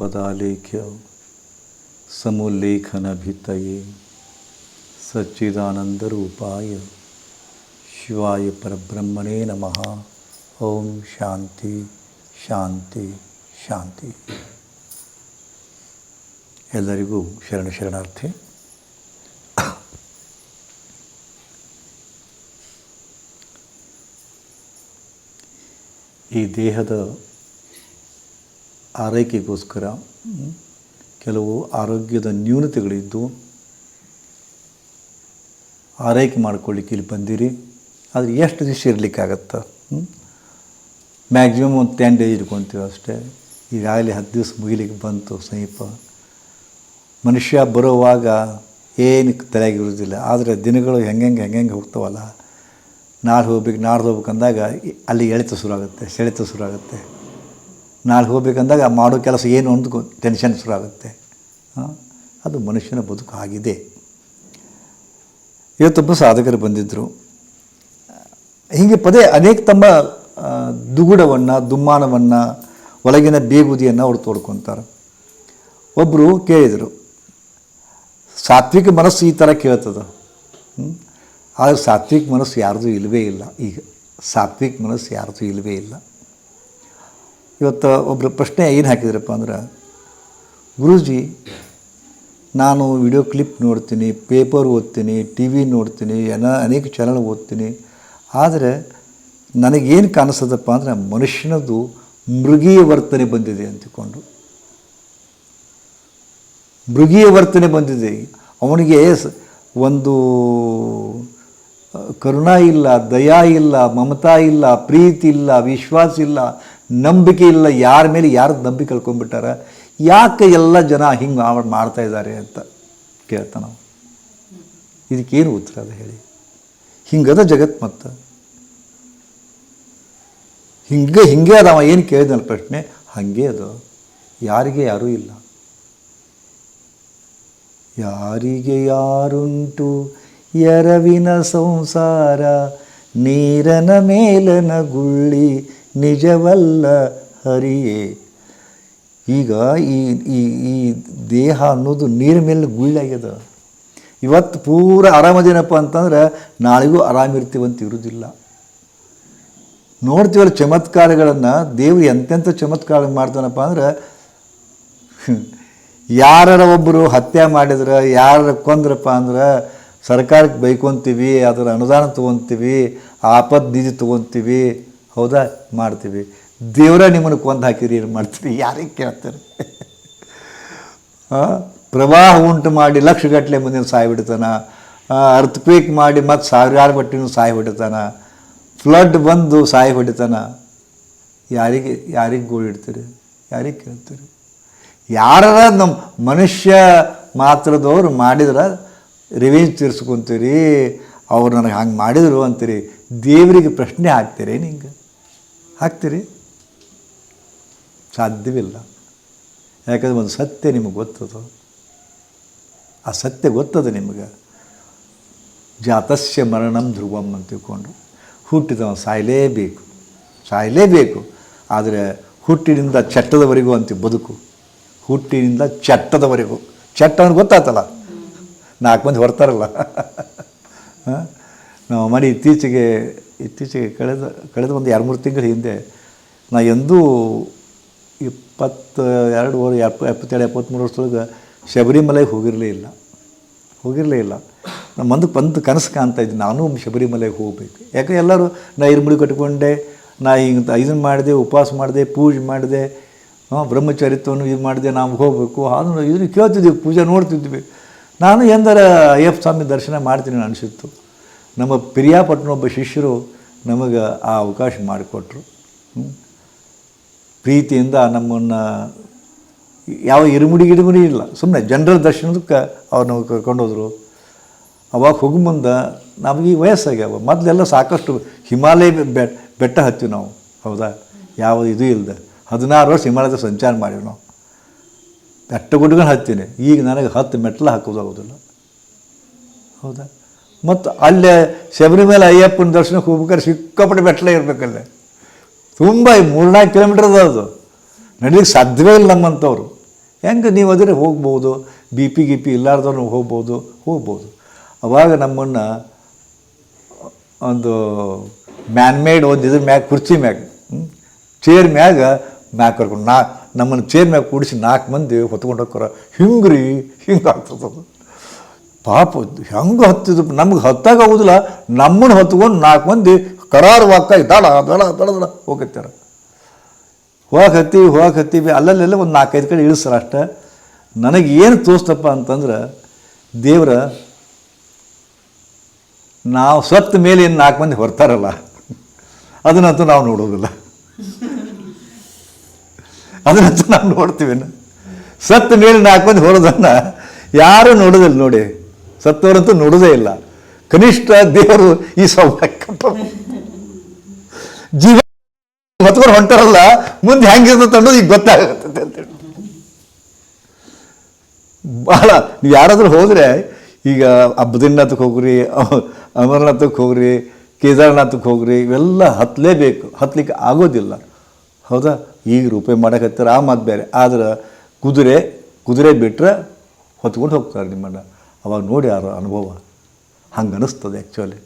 ಸಂಪದಾಲೇಖ್ಯ ಸಮುಲ್ಲೇಖನಭಿತ್ತಯೇ ಸಚ್ಚಿದಾನಂದರೂಪಾಯ ಶಿವಾಯ ಪರಬ್ರಹ್ಮಣೇ ನಮಃ. ಓಂ ಶಾಂತಿ ಶಾಂತಿ ಶಾಂತಿ. ಎಲ್ಲರಿಗೂ ಶರಣ ಶರಣಾರ್ಥಿ. ಈ ದೇಹದ ಆರೈಕೆಗೋಸ್ಕರ ಕೆಲವು ಆರೋಗ್ಯದ ನ್ಯೂನತೆಗಳಿದ್ದು ಆರೈಕೆ ಮಾಡ್ಕೊಳ್ಳಿಕ್ಕೆ ಇಲ್ಲಿ ಬಂದಿರಿ. ಆದರೆ ಎಷ್ಟು ದಿವಸ ಇರಲಿಕ್ಕಾಗತ್ತೆ? ಮ್ಯಾಕ್ಸಿಮಮ್ ಒಂದು ಟೆನ್ ಡೇಸ್ ಇಟ್ಕೊತೀವಿ ಅಷ್ಟೇ. ಈಗಾಗಲೇ ಹತ್ತು ದಿವಸ ಮುಗಿಲಿಕ್ಕೆ ಬಂತು ಸಮೀಪ. ಮನುಷ್ಯ ಬರೋವಾಗ ಏನು ತಲೆಯಾಗಿರೋದಿಲ್ಲ ಆದರೆ ದಿನಗಳು ಹೆಂಗೆ ಹೆಂಗೆ ಹೋಗ್ತಾವಲ್ಲ. ನಾಳೆ ಹೋಗ್ಬೇಕು ನಾಡ್ದು ಹೋಗ್ಬೇಕಂದಾಗ ಅಲ್ಲಿ ಎಳೆತ ಶುರು ಆಗುತ್ತೆ, ಸೆಳೆತ ಶುರು ಆಗುತ್ತೆ. ನಾಳೆ ಹೋಗ್ಬೇಕಂದಾಗ ಮಾಡೋ ಕೆಲಸ ಏನು ಅಂತ ಟೆನ್ಷನ್ ಶುರು ಆಗುತ್ತೆ ಅದು ಮನುಷ್ಯನ ಬದುಕು ಆಗಿದೆ. ಇವತ್ತೊಬ್ಬ ಸಾಧಕರು ಬಂದಿದ್ದರು ಹೀಗೆ ಪದೇ ಅನೇಕ ತಮ್ಮ ದುಗುಡವನ್ನು, ದುಮ್ಮಾನವನ್ನು, ಒಳಗಿನ ಬೇಗುದಿಯನ್ನು ಅವ್ರು ತೋಡ್ಕೊತಾರೆ. ಒಬ್ಬರು ಕೇಳಿದರು, ಸಾತ್ವಿಕ ಮನಸ್ಸು ಈ ಥರ ಕೇಳ್ತದ? ಆದರೆ ಸಾತ್ವಿಕ ಮನಸ್ಸು ಯಾರ್ದು ಇಲ್ಲವೇ ಇಲ್ಲ. ಈಗ ಸಾತ್ವಿಕ ಮನಸ್ಸು ಯಾರದೂ ಇಲ್ಲವೇ ಇಲ್ಲ. ಇವತ್ತು ಒಬ್ಬರು ಪ್ರಶ್ನೆ ಏನು ಹಾಕಿದ್ರಪ್ಪ ಅಂದ್ರೆ, ಗುರೂಜಿ, ನಾನು ವಿಡಿಯೋ ಕ್ಲಿಪ್ ನೋಡ್ತೀನಿ ಪೇಪರ್ ಓದ್ತೀನಿ ಟಿ ವಿ ನೋಡ್ತೀನಿ, ಏನ ಅನೇಕ ಚಾನಲ್ ಓದ್ತೀನಿ, ಆದರೆ ನನಗೇನು ಕಾಣಿಸ್ತದಪ್ಪ ಅಂದರೆ ಮನುಷ್ಯನದು ಮೃಗೀಯ ವರ್ತನೆ ಬಂದಿದೆ ಅಂತಿಕೊಂಡು ಮೃಗೀಯ ವರ್ತನೆ ಬಂದಿದೆ. ಅವನಿಗೆ ಒಂದು, ಕರುಣಾ ಇಲ್ಲ, ದಯಾ ಇಲ್ಲ, ಮಮತಾ ಇಲ್ಲ, ಪ್ರೀತಿ ಇಲ್ಲ, ವಿಶ್ವಾಸ ಇಲ್ಲ ನಂಬಿಕೆ ಇಲ್ಲ, ಯಾರ ಮೇಲೆ ಯಾರು ನಂಬಿಕೆ ಕಳ್ಕೊಂಡ್ಬಿಟ್ಟಾರ? ಯಾಕೆ ಎಲ್ಲ ಜನ ಹಿಂಗೆ ಮಾಡ್ತಾ ಇದ್ದಾರೆ ಅಂತ ಕೇಳ್ತ ನಾವು. ಇದಕ್ಕೇನು ಉತ್ತರ ಅದು ಹೇಳಿ. ಹಿಂಗದ ಜಗತ್ ಮತ್ತು. ಹಿಂಗೆ ಹಿಂಗೆ ಅದಾವ ಏನು ಕೇಳಿದನ ಪ್ರಶ್ನೆ? ಹಾಗೆ ಅದು. ಯಾರಿಗೆ ಯಾರೂ ಇಲ್ಲ. ಯಾರಿಗೆ ಯಾರುಂಟು? ಎರವಿನ ಸಂಸಾರ, ನೀರನ ಮೇಲನ ಗುಳ್ಳಿ ನಿಜವಲ್ಲ ಹರಿಯೇ. ಈಗ ಈ ಈ ಈ ದೇಹ ಅನ್ನೋದು ನೀರ ಮೇಲೆ ಗುಳ್ಳಾಗ್ಯದ ಇವತ್ತು ಪೂರ ಆರಾಮದೇನಪ್ಪ ಅಂತಂದ್ರೆ ನಾಳೆಗೂ ಆರಾಮಿರ್ತೀವಂತ ಇರೋದಿಲ್ಲ. ನೋಡ್ತೀವಲ್ಲ ಚಮತ್ಕಾರಗಳನ್ನು, ದೇವರು ಎಂತೆಂಥ ಚಮತ್ಕಾರ ಮಾಡ್ತಾನಪ್ಪ ಅಂದ್ರೆ ಯಾರ ಒಬ್ಬರು ಹತ್ಯೆ ಮಾಡಿದ್ರೆ ಯಾರು ಕೊಂದ್ರಪ್ಪ ಅಂದ್ರೆ, ಸರ್ಕಾರಕ್ಕೆ ಬೈಕೊಂತೀವಿ, ಅದರ ಅನುದಾನ ತೊಗೊತೀವಿ, ಆಪದ್ ನಿಧಿ ತೊಗೊತೀವಿ ಹೌದಾ? ಮಾಡ್ತೀವಿ. ದೇವರ ನಿಮ್ಮನ್ನು ಕೊಂದು ಹಾಕಿರಿ ಏನು ಮಾಡ್ತೀರಿ? ಯಾರಿಗೆ ಕೇಳ್ತಾರೆ. ಪ್ರವಾಹ ಉಂಟು ಮಾಡಿ ಲಕ್ಷಗಟ್ಟಲೆ ಮುಂದಿನ ಸಾಯ್ಬಿಡ್ತಾನ. ಅರ್ಥಕ್ವೇಕ್ ಮಾಡಿ ಮತ್ತು ಸಾವಿರಾರು ಬಟ್ಟಿನ ಸಾಯಿ ಹೊಡಿತಾನ ಫ್ಲಡ್ ಬಂದು ಸಾಯಿ ಹೊಡಿತಾನ ಯಾರಿಗೆ ಯಾರಿಗೆ ಗೋಳಿಡ್ತೀರಿ ಯಾರಿಗೆ ಕೇಳ್ತೀರಿ? ಯಾರ ನಮ್ಮ ಮನುಷ್ಯ ಮಾತ್ರದವ್ರು ಮಾಡಿದ್ರೆ ರಿವೆಂಜ್ ತೀರ್ಸ್ಕೊಂತೀರಿ. ಅವ್ರು ನನಗೆ ಹಂಗೆ ಮಾಡಿದರು ಅಂತೀರಿ. ದೇವರಿಗೆ ಪ್ರಶ್ನೆ ಹಾಕ್ತೀರಿ ನಿಂಗೆ? ಹಾಕ್ತೀರಿ? ಸಾಧ್ಯವಿಲ್ಲ. ಯಾಕಂದ್ರೆ ಒಂದು ಸತ್ಯ ನಿಮಗೆ ಗೊತ್ತದು. ಆ ಸತ್ಯ ಗೊತ್ತದ ನಿಮಗೆ. ಜಾತಸ್ಯ ಮರಣಂ ಧ್ರುವಂ ಅಂತ ತಿಳ್ಕೊಂಡು ಹುಟ್ಟಿದವ ಸಾಯಲೇಬೇಕು. ಸಾಯಲೇಬೇಕು. ಆದರೆ ಹುಟ್ಟಿನಿಂದ ಚಟ್ಟದವರೆಗೂ ಅಂತ ಬದುಕು. ಹುಟ್ಟಿನಿಂದ ಚಟ್ಟದವರೆಗೂ. ಚಟ್ಟ ಅಂದ್ರೆ ಗೊತ್ತಾತಲ್ಲ? ನಾಲ್ಕು ಮಂದಿ ಹೊರ್ತಾರಲ್ಲ ಆ? ನಮ್ಮ ಮನೆ ಇತ್ತೀಚೆಗೆ ಇತ್ತೀಚೆಗೆ ಕಳೆದ ಕಳೆದ ಒಂದು ಎರಡು ಮೂರು ತಿಂಗಳ ಹಿಂದೆ ನಾ ಎಂದೂ ಇಪ್ಪತ್ತು ಎರಡು ವರ್ಷ, ಎಪ್ಪ, ಎಪ್ಪತ್ತೆರಡು, ಎಪ್ಪತ್ತ್ಮೂರು ವರ್ಷದೊಳಗೆ ಶಬರಿಮಲೆಗೆ ಹೋಗಿರಲೇ ಇಲ್ಲ. ಹೋಗಿರಲೇ ಇಲ್ಲ. ನಮ್ಮ ಮುಂದಕ್ಕೆ ಬಂದು ಕನಸು ಕಾಣ್ತಾ ಇದ್ದೀನಿ ನಾನು ಶಬರಿಮಲೆಗೆ ಹೋಗಬೇಕು. ಯಾಕೆ ಎಲ್ಲರೂ ನಾ ಇರುಮುಡಿ ಕಟ್ಕೊಂಡೆ ನಾ ಹಿಂಗೆ ಇದನ್ನು ಮಾಡಿದೆ, ಉಪವಾಸ ಮಾಡಿದೆ, ಪೂಜೆ ಮಾಡಿದೆ, ಹಾಂ ಇದು ಮಾಡಿದೆ, ನಾವು ಹೋಗಬೇಕು. ಅದನ್ನು ಇದನ್ನು ಕೇಳ್ತಿದ್ವಿ, ಪೂಜೆ ನೋಡ್ತಿದ್ವಿ. ನಾನು ಎಂದರ ಅಯ್ಯಪ್ಪ ಸ್ವಾಮಿ ದರ್ಶನ ಮಾಡ್ತೀನಿ ಅನಿಸಿತ್ತು. ನಮ್ಮ ಪಿರಿಯಾಪಟ್ಟಣ ಒಬ್ಬ ಶಿಷ್ಯರು ನಮಗೆ ಆ ಅವಕಾಶ ಮಾಡಿಕೊಟ್ರು. ಪ್ರೀತಿಯಿಂದ ನಮ್ಮನ್ನು ಯಾವ ಇರುಮುಡಿ ಗಿಡಮುಡಿ ಇಲ್ಲ. ಸುಮ್ಮನೆ ಜನರ ದರ್ಶನದಕ್ಕೆ ಅವ್ರು ನಾವು ಕರ್ಕೊಂಡೋದ್ರು. ಅವಾಗ ಹೋಗೋ ಮುಂದೆ ನಮಗೆ ವಯಸ್ಸಾಗ್ಯಾವ. ಮೊದಲೆಲ್ಲ ಸಾಕಷ್ಟು ಹಿಮಾಲಯ ಬೆಟ್ಟ ಹತ್ತೀವಿ ನಾವು. ಹೌದಾ? ಯಾವ ಇದು ಇಲ್ಲದೆ ಹದಿನಾರು ವರ್ಷ ಹಿಮಾಲಯದ ಸಂಚಾರ ಮಾಡಿವಿ ನಾವು. ಬೆಟ್ಟ ಗುಡ್ಗಳು ಹತ್ತೀನಿ. ಈಗ ನನಗೆ ಹತ್ತು ಮೆಟ್ಲು ಹಾಕೋದಾಗೋದಿಲ್ಲ ಹೌದಾ? ಮತ್ತು ಅಲ್ಲೇ ಶಬರಿಮಲೆ ಅಯ್ಯಪ್ಪನ ದರ್ಶನಕ್ಕೆ ಹೋಗ್ಬೇಕಾದ್ರೆ ಸಿಕ್ಕಾಪಟ್ಟೆ ಬೆಟ್ಟಲೇ ಇರಬೇಕಲ್ಲೇ. ತುಂಬ ಮೂರ್ನಾಲ್ಕು ಕಿಲೋಮೀಟರ್ ಅದ ಅದು. ನಡೀಲಿಕ್ಕೆ ಸಾಧ್ಯವೇ ಇಲ್ಲ ನಮ್ಮಂಥವ್ರು. ಹೆಂಗೆ ನೀವು ಅದರೆ ಹೋಗ್ಬೋದು? ಬಿ ಪಿ ಗಿ ಪಿ ಇಲ್ಲಾರ್ದವ್ರು ಹೋಗ್ಬೋದು? ಹೋಗ್ಬೋದು. ಅವಾಗ ನಮ್ಮನ್ನು ಒಂದು ಮ್ಯಾನ್ಮೇಡ್ ಒಂದು ಇದ್ರ ಮ್ಯಾಗ, ಕುರ್ಚಿ ಮ್ಯಾಗ ಚೇರ್ ಮ್ಯಾಗ ಮ್ಯಾಗ ಕರ್ಕೊಂಡು ನಾ ನಮ್ಮನ್ನು ಚೇರ್ ಮ್ಯಾಗ ಕೂಡಿಸಿ ನಾಲ್ಕು ಮಂದಿ ಹೊತ್ಕೊಂಡು ಹೋಗ್ತಾರ. ಹಿಂಗ್ರಿ, ಹಿಂಗೆ ಆಗ್ತದೆ ಪಾಪ, ಹೆಂಗೆ ಹತ್ತಿದ್ರು? ನಮ್ಗೆ ಹತ್ತಾಗ ಹೋಗುದಿಲ್ಲ ನಮ್ಮನ್ನು ಹತ್ಕೊಂಡು ನಾಲ್ಕು ಮಂದಿ ಕರಾರುವಾಗ್ತಾಗಿ ದಡ ದಡ ದಡ ದಡ ಹೋಗತ್ತಾರ ಹೋಗಕ್ಕೆ ಹತ್ತೀವಿ ಹೋಗಕ್ಕೆ ಹತ್ತೀವಿ. ಅಲ್ಲಲ್ಲೆಲ್ಲ ಒಂದು ನಾಲ್ಕೈದು ಕಡೆ ಇಳಿಸ್ರ ಅಷ್ಟೇ. ನನಗೆ ಏನು ತೋಸ್ತಪ್ಪ ಅಂತಂದ್ರೆ, ದೇವರ ನಾವು ಸತ್ತ ಮೇಲೆ ಏನು ನಾಲ್ಕು ಮಂದಿ ಹೊರ್ತಾರಲ್ಲ, ಅದನ್ನಂತೂ ನಾವು ನೋಡೋದಿಲ್ಲ. ಅದನ್ನಂತೂ ನಾವು ನೋಡ್ತೀವಿ ಸತ್ತ ಮೇಲೆ ನಾಲ್ಕು ಮಂದಿ ಹೊರೋದನ್ನು ಯಾರೂ ನೋಡೋದಿಲ್ಲ ನೋಡಿ. ಸತ್ತವರಂತೂ ನೋಡೋದೇ ಇಲ್ಲ. ಕನಿಷ್ಠ ದೇವರು ಈ ಸೌಭಾಗ್ಯಪ್ಪ ಜೀವ ಹೊತ್ಕೊಂಡು ಹೊಂಟಾರಲ್ಲ, ಮುಂದೆ ಹೆಂಗಿರ್ತದೆ ಅನ್ನೋದು ಈಗ ಗೊತ್ತಾಗುತ್ತೆ ಅಂತೇಳಿ ಭಾಳ ನೀವು ಯಾರಾದರೂ ಹೋದರೆ, ಈಗ ಅಬ್ಬದಿನ್ನಾಥಕ್ಕೆ ಹೋಗ್ರಿ ಅಮರನಾಥಕ್ಕೆ ಹೋಗ್ರಿ, ಕೇದಾರನಾಥಕ್ಕೆ ಹೋಗ್ರಿ, ಇವೆಲ್ಲ ಹತ್ತಲೇಬೇಕು ಹತ್ತಲಿಕ್ಕೆ ಆಗೋದಿಲ್ಲ. ಹೌದಾ? ಈಗ ರೂಪಾಯಿ ಮಾಡೋಕತ್ತಾರೆ, ಆ ಮಾತು ಬೇರೆ. ಆದ್ರೆ ಕುದುರೆ ಕುದುರೆ ಬಿಟ್ಟರೆ ಹೊತ್ಕೊಂಡು ಹೋಗ್ತಾರೆ ನಿಮ್ಮನ್ನು. ಅವಾಗ ನೋಡಿ ಯಾರು ಅನುಭವ? ಹಂಗೆ ಅನ್ನಿಸ್ತದೆ ಆ್ಯಕ್ಚುಲಿ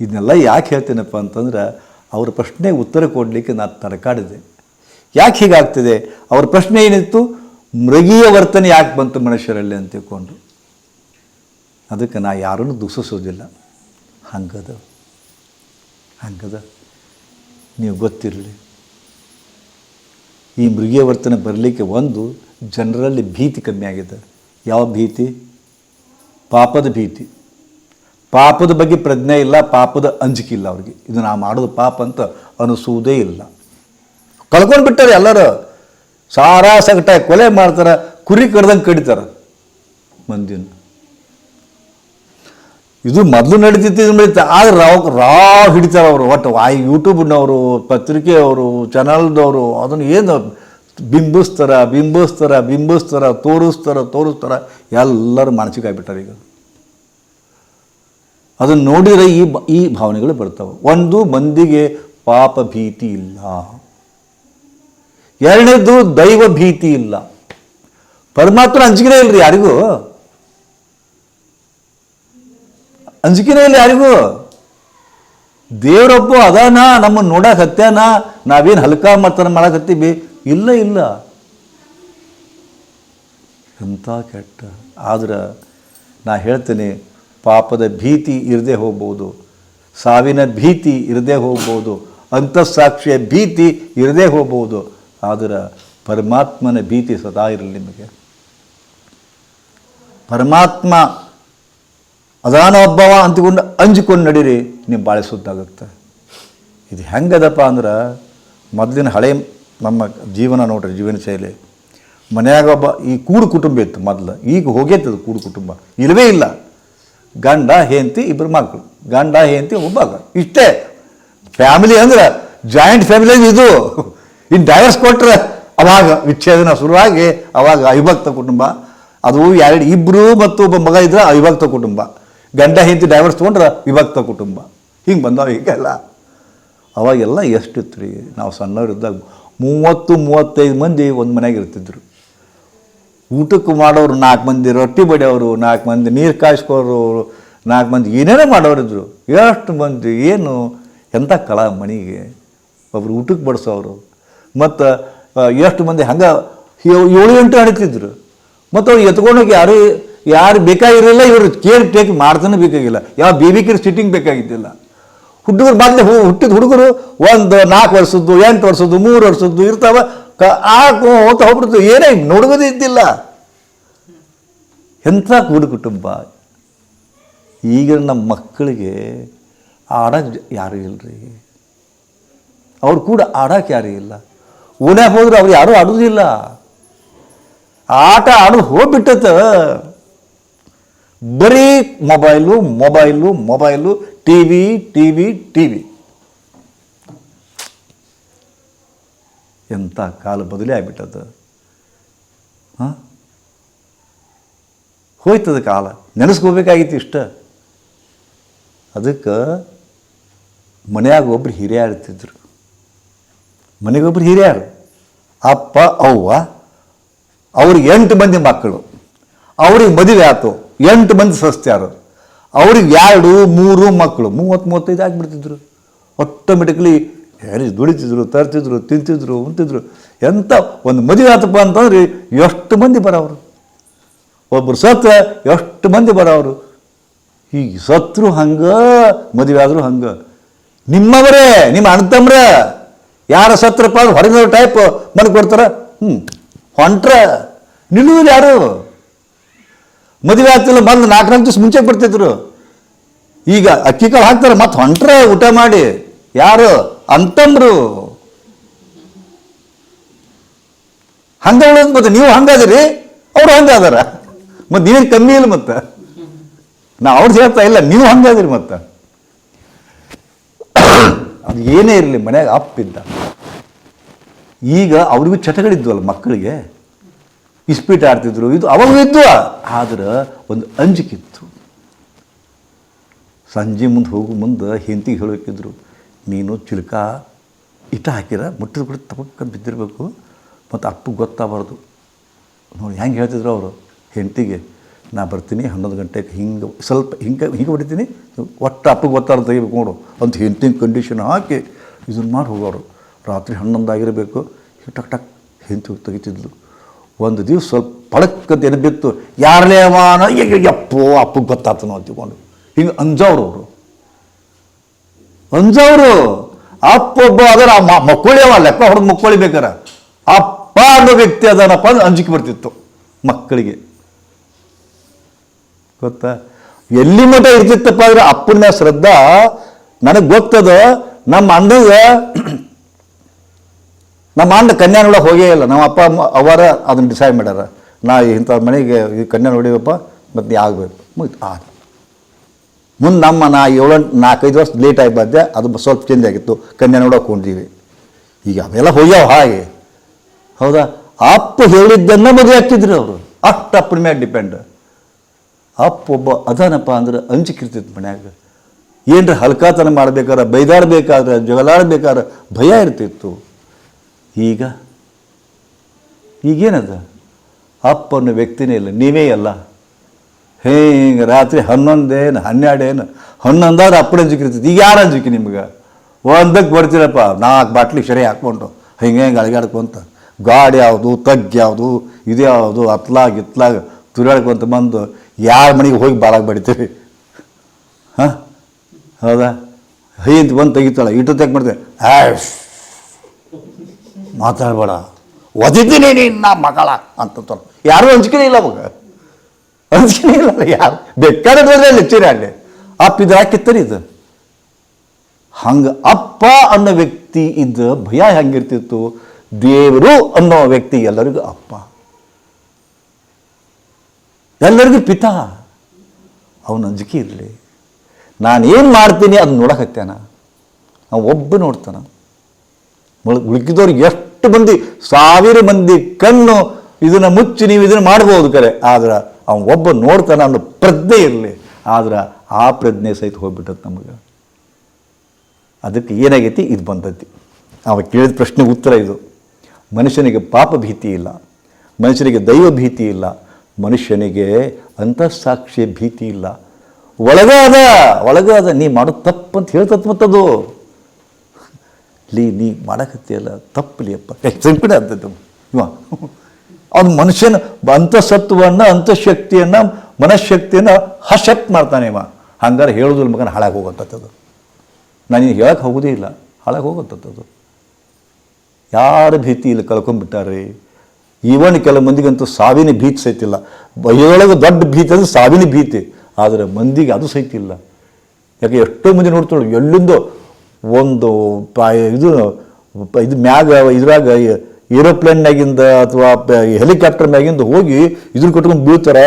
ಇದನ್ನೆಲ್ಲ ಯಾಕೆ ಹೇಳ್ತೀನಪ್ಪ ಅಂತಂದ್ರೆ, ಅವ್ರ ಪ್ರಶ್ನೆಗೆ ಉತ್ತರ ಕೊಡಲಿಕ್ಕೆ ನಾನು ತಡಕಾಡಿದೆ ಯಾಕೆ ಹೀಗಾಗ್ತದೆ? ಅವ್ರ ಪ್ರಶ್ನೆ ಏನಿತ್ತು? ಮೃಗೀಯ ವರ್ತನೆ ಯಾಕೆ ಬಂತು ಮನುಷ್ಯರಲ್ಲಿ ಅಂತ ತಿಳ್ಕೊಂಡು. ಅದಕ್ಕೆ ನಾ ಯಾರನ್ನು ದೂಷಿಸೋದಿಲ್ಲ ಹಂಗದ ಹಂಗದ ನೀವು ಗೊತ್ತಿರಲಿ. ಈ ಮೃಗೀಯ ವರ್ತನೆ ಬರಲಿಕ್ಕೆ ಒಂದು, ಜನರಲ್ಲಿ ಭೀತಿ ಕಮ್ಮಿ ಆಗಿದೆ. ಯಾವ ಭೀತಿ? ಪಾಪದ ಭೀತಿ. ಪಾಪದ ಬಗ್ಗೆ ಪ್ರಜ್ಞೆ ಇಲ್ಲ, ಪಾಪದ ಅಂಜಿಕೆ ಇಲ್ಲ ಅವ್ರಿಗೆ. ಇದು ನಾ ಮಾಡೋದು ಪಾಪ ಅಂತ ಅನಿಸುವುದೇ ಇಲ್ಲ. ಕಳ್ಕೊಂಡು ಬಿಟ್ಟಾರೆ ಎಲ್ಲರೂ. ಸಾರಾ ಸಗಟ ಕೊಲೆ ಮಾಡ್ತಾರೆ, ಕುರಿ ಕಡ್ದಂಗೆ ಕಡಿತಾರೆ ಮಂದಿನ. ಇದು ಮೊದಲು ನಡೀತಿತ್ತು ನಡೀತಾ ಆದ್ರೆ ರಾವ್ ರಾ ಹಿಡಿತಾರೆ ಅವರು. ಒಟ್ಟು ಆ ಯೂಟ್ಯೂಬ್ನವರು ಪತ್ರಿಕೆಯವರು ಚಾನಲ್ದವರು ಅದನ್ನು ಏನು ಬಿಂಬಿಸ್ತಾರ ಬಿಂಬಿಸ್ತಾರ ಬಿಂಬಿಸ್ತಾರ, ತೋರಿಸ್ತಾರ ತೋರಿಸ್ತಾರ. ಎಲ್ಲರೂ ಮಾನಸಿಕ ಆಗಿಬಿಟ್ಟಾರೆ ಈಗ. ಅದನ್ನು ನೋಡಿದರೆ ಈ ಈ ಭಾವನೆಗಳು ಬರ್ತವೆ. ಒಂದು ಮಂದಿಗೆ ಪಾಪ ಭೀತಿ ಇಲ್ಲ. ಎರಡನೇದು ದೈವ ಭೀತಿ ಇಲ್ಲ. ಪರಮಾತ್ರ ಅಂಜಿಕೆನೇ ರೀ ಯಾರಿಗೂ? ಅಂಜಿಕೆನೇ ಇಲ್ಲ ಯಾರಿಗೂ? ದೇವರೊಬ್ಬ ಅದಾನ ನಮ್ಮನ್ನು ನೋಡಕ್ಕೆ ಹತ್ಯಾನ, ನಾವೇನು ಹಲ್ಕ ಮಾಡ್ತಾನೆ ಮಾಡಕತ್ತೀವಿ ಇಲ್ಲ ಇಲ್ಲ. ಎಂಥ ಕೆಟ್ಟ. ಆದ್ರೆ ನಾ ಹೇಳ್ತೇನೆ, ಪಾಪದ ಭೀತಿ ಇರದೆ ಹೋಗ್ಬೋದು, ಸಾವಿನ ಭೀತಿ ಇರದೆ ಹೋಗ್ಬೋದು ಅಂತಃಸಾಕ್ಷಿಯ ಭೀತಿ ಇರದೆ ಹೋಗ್ಬೋದು, ಆದ್ರೆ ಪರಮಾತ್ಮನ ಭೀತಿ ಸದಾ ಇರಲಿ ನಿಮಗೆ. ಪರಮಾತ್ಮ ಅದಾನ ಒಬ್ಬವ ಅಂತ್ಕೊಂಡು ಅಂಜಿಕೊಂಡು ನಡೀರಿ ನಿಮ್ಮ ಬಾಳೆ ಸುದ್ದಾಗುತ್ತೆ. ಇದು ಹೆಂಗದಪ್ಪ ಅಂದ್ರೆ, ಮೊದಲಿನ ಹಳೆ ನಮ್ಮ ಜೀವನ ನೋಡ್ರಿ, ಜೀವನ ಶೈಲಿ. ಮನೆಯಾಗ ಒಬ್ಬ ಈ ಕೂಡು ಕುಟುಂಬ ಇತ್ತು ಮೊದಲು. ಈಗ ಹೋಗೈತದು ಕೂಡು ಕುಟುಂಬ. ಇಲ್ಲವೇ ಇಲ್ಲ. ಗಂಡ, ಹೆಂಡತಿ ಇಬ್ಬರು ಮಕ್ಕಳು. ಗಂಡ, ಹೆಂಡತಿ ಒಬ್ಬ ಇಷ್ಟೇ. ಫ್ಯಾಮಿಲಿ ಅಂದ್ರೆ ಜಾಯಿಂಟ್ ಫ್ಯಾಮಿಲಿ ಇದು. ಇನ್ನು ಡೈವರ್ಸ್ ಕೊಟ್ಟರೆ ಅವಾಗ ವಿಚ್ಛೇದನ ಶುರುವಾಗಿ ಅವಾಗ ಅವಿಭಕ್ತ ಕುಟುಂಬ. ಅದು ಎರಡು ಇಬ್ಬರು ಮತ್ತು ಒಬ್ಬ ಮಗ ಇದ್ರೆ ಅವಿಭಕ್ತ ಕುಟುಂಬ. ಗಂಡ, ಹೆಂಡತಿ ಡೈವರ್ಸ್ ತೊಗೊಂಡ್ರೆ ವಿಭಕ್ತ ಕುಟುಂಬ. ಹಿಂಗೆ ಬಂದವ ಹೀಗೆಲ್ಲ ಅವಾಗೆಲ್ಲ ಎಷ್ಟಿತ್ತು ರೀ? ನಾವು ಸಣ್ಣವರಿದ್ದಾಗ ಮೂವತ್ತು, ಮೂವತ್ತೈದು ಮಂದಿ ಒಂದು ಮನೆಗೆ ಇರ್ತಿದ್ರು. ಊಟಕ್ಕೆ ಮಾಡೋರು ನಾಲ್ಕು ಮಂದಿ, ರೊಟ್ಟಿ ಬಡಿಯೋರು ನಾಲ್ಕು ಮಂದಿ, ನೀರು ಕಾಯಿಸ್ಕೋರು ನಾಲ್ಕು ಮಂದಿ, ಏನೇನೋ ಮಾಡೋರಿದ್ರು ಎಷ್ಟು ಮಂದಿ, ಏನು? ಎಂಥ ಕಳ ಮನೆಗೆ ಒಬ್ರು ಊಟಕ್ಕೆ ಬಡಿಸೋರು. ಮತ್ತು ಎಷ್ಟು ಮಂದಿ ಹಂಗೆ ಏಳು ಎಂಟು ಅಡಿತಿದ್ರು ಮತ್ತು ಅವ್ರು ಎತ್ಕೊಂಡೋಗಿ ಯಾರು ಯಾರು ಬೇಕಾಗಿರಲಿಲ್ಲ, ಇವರು ಕೇರ್ ಟೇಕ್ ಮಾಡ್ತಾನೆ ಬೇಕಾಗಿಲ್ಲ. ಯಾವ ಬೇಬಿ ಕೇರ್ ಸಿಟ್ಟಿಂಗ್ ಬೇಕಾಗಿದ್ದಿಲ್ಲ. ಹುಡುಗರು ಮೊದಲೇ ಹುಟ್ಟಿದ ಹುಡುಗರು ಒಂದು ನಾಲ್ಕು ವರ್ಷದ್ದು, ಎಂಟು ವರ್ಷದ್ದು, ಮೂರು ವರ್ಷದ್ದು ಇರ್ತಾವ. ಕ ಆ ಹೋಗ್ತಾ ಹೋಗ್ಬಿಡ್ತು. ಏನೇ ನೋಡುವುದೇ ಇದ್ದಿಲ್ಲ. ಎಂಥ ಕೂಡು ಕುಟುಂಬ. ಈಗ ನಮ್ಮ ಮಕ್ಕಳಿಗೆ ಆಡಕ್ಕೆ ಯಾರು ಇಲ್ಲರಿ ಅವ್ರು ಕೂಡ ಆಡಕ್ಕೆ ಯಾರೂ ಇಲ್ಲ. ಓಣ್ಯಾಗ ಹೋದ್ರೆ ಅವ್ರು ಯಾರೂ ಆಡೋದಿಲ್ಲ ಆಟ ಆಡೋದು ಹೋಗ್ಬಿಟ್ಟತ. ಬರೀ mobile mobile mobile. T V T V T V ಎಂಥ ಕಾಲ ಬದಲೇ ಆಗ್ಬಿಟ್ಟದ ಹಾಂ? ಹೋಯ್ತದ ಕಾಲ. ನೆನೆಸ್ಕೋಬೇಕಾಗಿತ್ತು ಇಷ್ಟ. ಅದಕ್ಕೆ ಮನೆಯಾಗ ಒಬ್ರು ಹಿರಿಯರು ಇರ್ತಿದ್ರು ಮನೆಗೊಬ್ರು ಹಿರಿಯರು ಅಪ್ಪ, ಅವ್ವ, ಅವ್ರಿಗೆ ಎಂಟು ಮಂದಿ ಮಕ್ಕಳು. ಅವ್ರಿಗೆ ಮದುವೆ ಆಯ್ತು ಎಂಟು ಮಂದಿ ಸಸ್ತ್ಯಾರು. ಅವ್ರಿಗೆ ಎರಡು, ಮೂರು ಮಕ್ಕಳು ಮೂವತ್ತು ಮೂವತ್ತೈದು ಆಗಿಬಿಡ್ತಿದ್ರು. ಆಟೋಮೆಟಿಕ್ಲಿ ಯಾರು ದುಡಿತಿದ್ರು, ತರ್ತಿದ್ರು, ತಿಂತಿದ್ರು, ಉಂತಿದ್ರು. ಎಂಥ ಒಂದು ಮದುವೆ ಆತಪ್ಪ ಅಂತಂದ್ರೆ ಎಷ್ಟು ಮಂದಿ ಬರೋರು ಒಬ್ಬರು ಸತ್ತ ಎಷ್ಟು ಮಂದಿ ಬರೋರು ಈಗ ಸತ್ರು ಹಂಗ, ಮದುವೆ ಆದರೂ ಹಂಗ. ನಿಮ್ಮವರೇ, ನಿಮ್ಮ ಅಣ್ತಮ್ರ ಯಾರ ಸತ್ರಪ್ಪ ಅಂದ್ರೆ ಹೊರಗಿನ ಟೈಪ್ ಮನೆ ಕೊಡ್ತಾರ? ಹ್ಞೂ ಹೊಂಟ್ರ. ನಿಲ್ಲುವುದು ಯಾರು? ಮದುವೆ ಆಗ್ತಿಲ್ಲ, ಬಂದು ನಾಲ್ಕು ನಾಲ್ಕು ದಿವಸ ಮುಂಚೆ ಬರ್ತಿದ್ರು. ಈಗ ಅಕ್ಕಿ ಕಾಳು ಹಾಕ್ತಾರೆ, ಮತ್ತೆ ಹೊಂಟ್ರೆ ಊಟ ಮಾಡಿ. ಯಾರು? ಅಂತಂದ್ರು ಹಂಗೆ ಮತ್ತೆ ನೀವು ಹಂಗಾದಿರಿ ಅವ್ರು ಹಂಗ ಅದಾರ ಮತ್ತೆ ನೀವೇನು ಕಮ್ಮಿ ಇಲ್ಲ ಮತ್ತೆ. ನಾ ಅವ್ರದ್ದು ಹೇಳ್ತಾ ಇಲ್ಲ ನೀವು ಹಂಗಾದಿರಿ ಮತ್ತೆ. ಅದು ಏನೇ ಇರಲಿ, ಮನೆಯಾಗ ಅಪ್ಪಿದ್ದ. ಈಗ ಅವ್ರಿಗೂ ಚಟಗಳಿದ್ವಲ್ಲ ಮಕ್ಕಳಿಗೆ. ಇಸ್ಪೀಟ್ ಆಡ್ತಿದ್ರು. ಇದು ಅವಾಗ ಇದ್ದು ಆದ್ರೆ ಒಂದು ಅಂಜಿಕಿತ್ತು. ಸಂಜೆ ಮುಂದೆ ಹೋಗು ಮುಂದೆ ಹೆಂಡತಿಗೆ ಹೇಳಬೇಕಿದ್ರು ನೀನು ಚಿಲ್ಕ ಇಟ್ಟ ಹಾಕಿರ, ಮುಟ್ಟಿದ ಕೂಡ ತಪಕ್ಕ ಬಿದ್ದಿರಬೇಕು, ಮತ್ತು ಅಪ್ಪ ಗೊತ್ತಾಗಬಾರ್ದು. ನೋಡಿ ಹೆಂಗೆ ಹೇಳ್ತಿದ್ರು ಅವರು ಹೆಂಡತಿಗೆ, ನಾ ಬರ್ತೀನಿ ಹನ್ನೊಂದು ಗಂಟೆಗೆ ಹಿಂಗೆ, ಸ್ವಲ್ಪ ಹಿಂಗೆ ಹಿಂಗೆ ಹೊಡಿತೀನಿ, ಒಟ್ಟು ಅಪ್ಪಗೆ ಗೊತ್ತಾರ ತೆಗಿಬೇಕು ನೋಡು, ಅಂತ ಹೆಂಡತಿನ ಕಂಡೀಷನ್ ಹಾಕಿ ಇದನ್ನು ಮಾಡಿ ಹೋಗೋರು. ರಾತ್ರಿ ಹನ್ನೊಂದು ಆಗಿರಬೇಕು, ಟಕ್ ಟಕ್, ಹೆಂಡತಿ ತೆಗಿತಿದ್ಲು. ಒಂದು ದಿವ್ಸ ಸ್ವಲ್ಪ ಪಳಕ್ಕಂತ ಏನು ಬಿತ್ತು. ಯಾರಲೇ ಈಗ ಯಪ್ಪೋ ಅಪ್ಪಗೆ ಗೊತ್ತಾತನೋ ಅಂತ ತಿಳ್ಕೊಂಡು ಹಿಂಗೆ ಅಂಜವ್ರು ಅವರು ಅಂಜವ್ರು. ಅಪ್ಪ ಒಬ್ಬ ಅದರ ಮಕ್ಕಳಿ ಅವ, ಲೆಕ್ಕ ಹೊಡೆದು ಮಕ್ಕಳಿ ಬೇಕಾರ. ಅಪ್ಪ ಅನ್ನೋ ವ್ಯಕ್ತಿ ಅದನಪ್ಪ ಅಂದ್ರೆ ಅಂಜಿಕೆ ಬರ್ತಿತ್ತು ಮಕ್ಕಳಿಗೆ. ಗೊತ್ತಾ? ಎಲ್ಲಿ ಮಠ ಇರ್ತಿತ್ತಪ್ಪ ಅಂದ್ರೆ ಅಪ್ಪನ ಶ್ರದ್ಧಾ, ನನಗೆ ಗೊತ್ತದ, ನಮ್ಮ ಅಣ್ಣಗ ನಮ್ಮ ಅಣ್ಣ ಕನ್ಯಾ ನೋಡೋ ಹೋಗೇ ಇಲ್ಲ. ನಮ್ಮ ಅಪ್ಪ ಅವರ ಅದನ್ನು ಡಿಸೈಡ್ ಮಾಡ್ಯಾರ. ನಾ ಇಂಥ ಮನೆಗೆ ಈ ಕನ್ಯಾ ನೋಡಿವಪ್ಪ ಮತ್ತು ನೀ ಆಗಬೇಕು. ಮುಗಿತು. ಆದ ಮುಂದೆ ನಮ್ಮ ನಾ ಏಳೆಂಟು ನಾಲ್ಕೈದು ವರ್ಷ ಲೇಟ್ ಆಗಿ ಬಂದೆ. ಅದು ಸ್ವಲ್ಪ ಚೇಂಜ್ ಆಗಿತ್ತು. ಕನ್ಯಾ ನೋಡೋಕೆ ಹೊಂಟೀವಿ ಈಗ ಅವೆಲ್ಲ ಹೋಗ್ಯಾವ ಹಾಗೆ. ಹೌದಾ? ಅಪ್ಪ ಹೇಳಿದ್ದನ್ನ ಮದುವೆ ಆಗ್ತಿದ್ರು ಅವರು. ಅಷ್ಟು ಅಪ್ಪನ ಮ್ಯಾಗ ಡಿಪೆಂಡ್ ಅಪ್ಪ ಒಬ್ಬ ಅದನಪ್ಪ ಅಂದ್ರೆ ಅಂಜಿಕಿರ್ತಿತ್ತು ಮನ್ಯಾಗ. ಏನರ ಹಲ್ಕಾತನ ಮಾಡ್ಬೇಕಾದ್ರೆ, ಬೈದಾಡ್ಬೇಕಾದ್ರೆ, ಜಗಳಾಡಬೇಕಾದ್ರೆ ಭಯ ಇರ್ತಿತ್ತು. ಈಗ? ಈಗೇನದು? ಅಪ್ಪ ಅನ್ನೋ ವ್ಯಕ್ತಿನೇ ಇಲ್ಲ ನೀವೇ ಅಲ್ಲ. ಹೇಗೆ ರಾತ್ರಿ ಹನ್ನೊಂದೇನು, ಹನ್ನೆರಡೇನು, ಹನ್ನೊಂದಾದ್ರೆ ಅಪ್ಪನ ಅಂಜಿಕೆ ಇರ್ತೈತಿ. ಈಗ ಯಾರು ಅಂಜಿಕೆ ನಿಮ್ಗೆ? ಒಂದಕ್ಕೆ ಬರ್ತೀರಪ್ಪ, ನಾಲ್ಕು ಬಾಟ್ಲಿ ಸರಿ ಹಾಕ್ಕೊಂಡು, ಹಿಂಗೆ ಹೆಂಗೆ ಅಳಗಾಡ್ಕೊಂತ. ಗಾಡಿ ಯಾವುದು, ತಗ್ಗ ಯಾವುದು, ಇದು ಯಾವುದು, ಅತ್ಲಾಗ, ಇತ್ಲಾಗ ತುರಾಡ್ಕೊಂತ ಬಂದು ಯಾರ ಮನೆಗೆ ಹೋಗಿ ಬಾಳಾಗಿ ಬಡಿತೀವಿ ಹಾಂ? ಹೌದಾ? ಹೈಂತ ಬಂದು ತೆಗಿತಾಳೆ, ಇಟ್ಟು ತೆಗ್ ಮಾಡ್ತೇವೆ ಆಯ್ಸ್. ಮಾತಾಡಬೇಡ. ಒದಿದ್ದೀನಿ ನೀನು ನಾ ಮಗಳ ಅಂತ ಯಾರೂ ಅಂಜಿಕೆ ಇಲ್ಲ ಮಗ ಅಂಜಿಕೆ ಇಲ್ಲ ಯಾರು? ಬೇಕಾದ್ರೆ ಲೆಚ್ಚರಿ ಅಲ್ಲಿ. ಅಪ್ಪ ಇದು ಹಾಕಿತ್ತರಿ ಇದು? ಹಂಗೆ ಅಪ್ಪ ಅನ್ನೋ ವ್ಯಕ್ತಿ ಇದ್ದ ಭಯ ಹೆಂಗಿರ್ತಿತ್ತು? ದೇವರು ಅನ್ನೋ ವ್ಯಕ್ತಿ ಎಲ್ಲರಿಗೂ ಅಪ್ಪ. ಎಲ್ಲರಿಗೂ ಪಿತ. ಅವನ ಅಂಜಿಕೆ ಇರಲಿ. ನಾನು ಏನು ಮಾಡ್ತೀನಿ ಅದು ನೋಡಕತ್ತೇನ? ನಾವು ಒಬ್ಬ ನೋಡ್ತಾನ. ಉಳುಕಿದವ್ರಿಗೆ ಎಷ್ಟು ಮಂದಿ, ಸಾವಿರ ಮಂದಿ ಕಣ್ಣು ಇದನ್ನು ಮುಚ್ಚಿ ನೀವು ಇದನ್ನು ಮಾಡ್ಬೋದು ಕರೆ. ಆದ್ರೆ ಅವನು ಒಬ್ಬ ನೋಡ್ತಾನೆ ಅನ್ನೋ ಪ್ರಜ್ಞೆ ಇರಲಿ. ಆದ್ರೆ ಆ ಪ್ರಜ್ಞೆ ಸಹಿತ ಹೋಗ್ಬಿಟ್ಟದ ನಮಗೆ. ಅದಕ್ಕೆ ಏನಾಗೈತಿ? ಇದು ಬಂದೈತಿ ಅವ ಕೇಳಿದ ಪ್ರಶ್ನೆ ಉತ್ತರ ಇದು. ಮನುಷ್ಯನಿಗೆ ಪಾಪ ಭೀತಿ ಇಲ್ಲ. ಮನುಷ್ಯನಿಗೆ ದೈವ ಭೀತಿ ಇಲ್ಲ. ಮನುಷ್ಯನಿಗೆ ಅಂತಃಸಾಕ್ಷಿ ಭೀತಿ ಇಲ್ಲ. ಒಳಗಾದ ಒಳಗಾದ ನೀ ಮಾಡೋ ತಪ್ಪು ಅಂತ ಹೇಳ್ತತ್ ಮತ್ತದು. ಲೀ, ನೀ ಮಾಡಕತ್ತಿಯಲ್ಲ ತಪ್ಪಲಿ ಅಪ್ಪ. ಸಿಂಪಡೆ ಅಂತದ್ದು ಇವ. ಅವ್ನು ಮನುಷ್ಯನ ಅಂತಸತ್ವವನ್ನು ಅಂತಃಶಕ್ತಿಯನ್ನು, ಮನಃಶಕ್ತಿಯನ್ನು ಹಶಕ್ ಮಾಡ್ತಾನೆ ಇವ. ಹಂಗಾರೆ ಹೇಳೋದಿಲ್ಲ ಮಗನ ಹಾಳಾಗಿ ಹೋಗುವಂಥದ್ದು ನಾನು ಹೇಳಕ್ಕೆ ಹೋಗೋದೇ ಇಲ್ಲ. ಹಾಳಾಗಿ ಹೋಗುವಂಥದ್ದು ಯಾರ ಭೀತಿ ಇಲ್ಲ ಕಳ್ಕೊಂಡ್ಬಿಟ್ಟಾರೆ ಈವನ್ ಕೆಲವು ಮಂದಿಗಂತೂ ಸಾವಿನ ಭೀತಿ ಸಹಿತಿಲ್ಲ ಬಯೋಳಗ ದೊಡ್ಡ ಭೀತಿ ಅಂದರೆ ಸಾವಿನ ಭೀತಿ. ಆದರೆ ಮಂದಿಗೆ ಅದು ಸಹಿತ ಇಲ್ಲ. ಯಾಕೆ ಎಷ್ಟೋ ಮಂದಿ ನೋಡ್ತಾಳೆ ಎಲ್ಲಿಂದೋ ಒಂದು ಪ- ಇದು ಇದು ಮ್ಯಾಗ, ಇದ್ರಾಗ ಏರೋಪ್ಲೇನ್ನಾಗಿಂದ ಅಥವಾ ಹೆಲಿಕಾಪ್ಟರ್ ಮ್ಯಾಗಿಂದ ಹೋಗಿ ಇದ್ರ ಕಟ್ಕೊಂಡು ಬೀಳ್ತಾರೆ.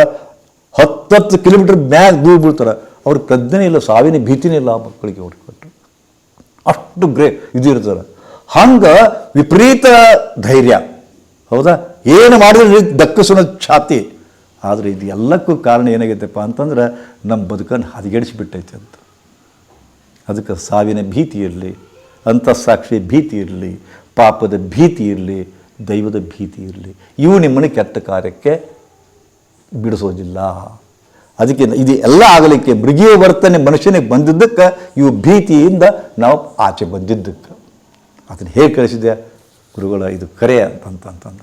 ಹತ್ತತ್ತು ಕಿಲೋಮೀಟರ್ ಮ್ಯಾಗ ದೂರ ಬೀಳ್ತಾರೆ. ಅವ್ರ ಪ್ರಜ್ಞೆ ಇಲ್ಲ, ಸಾವಿನ ಭೀತಿನೇ ಇಲ್ಲ ಮಕ್ಕಳಿಗೆ ಅವ್ರಿಗೆ ಕೊಟ್ಟು ಅಷ್ಟು ಗ್ರೇ ಇದು ಇರ್ತಾರೆ. ಹಂಗೆ ವಿಪರೀತ ಧೈರ್ಯ. ಹೌದಾ? ಏನು ಮಾಡಿದ್ರೆ ದಕ್ಕಿಸೋಣ ಛಾತಿ. ಆದರೆ ಇದು ಎಲ್ಲಕ್ಕೂ ಕಾರಣ ಏನಾಗೈತೆಪ್ಪ ಅಂತಂದ್ರೆ ನಮ್ಮ ಬದುಕನ್ನು ಹದಗೆಡಿಸಿಬಿಟ್ಟೈತೆ ಅಂತ. ಅದಕ್ಕೆ ಸಾವಿನ ಭೀತಿ ಇರಲಿ ಅಂತಃಸಾಕ್ಷಿ ಭೀತಿ ಇರಲಿ, ಪಾಪದ ಭೀತಿ ಇರಲಿ, ದೈವದ ಭೀತಿ ಇರಲಿ, ಇವು ನಿಮ್ಮನ್ನು ಕೆಟ್ಟ ಕಾರ್ಯಕ್ಕೆ ಬಿಡಿಸೋದಿಲ್ಲ ಅದಕ್ಕೆ ಇದು ಎಲ್ಲ ಆಗಲಿಕ್ಕೆ ಮೃಗೀಯ ವರ್ತನೆ ಮನುಷ್ಯನಿಗೆ ಬಂದಿದ್ದಕ್ಕೆ, ಇವು ಭೀತಿಯಿಂದ ನಾವು ಆಚೆ ಬಂದಿದ್ದಕ್ಕೆ. ಅದನ್ನು ಹೇಗೆ ಕಳಿಸಿದೆ ಗುರುಗಳ, ಇದು ಕರೆ ಅಂತಂತಂದ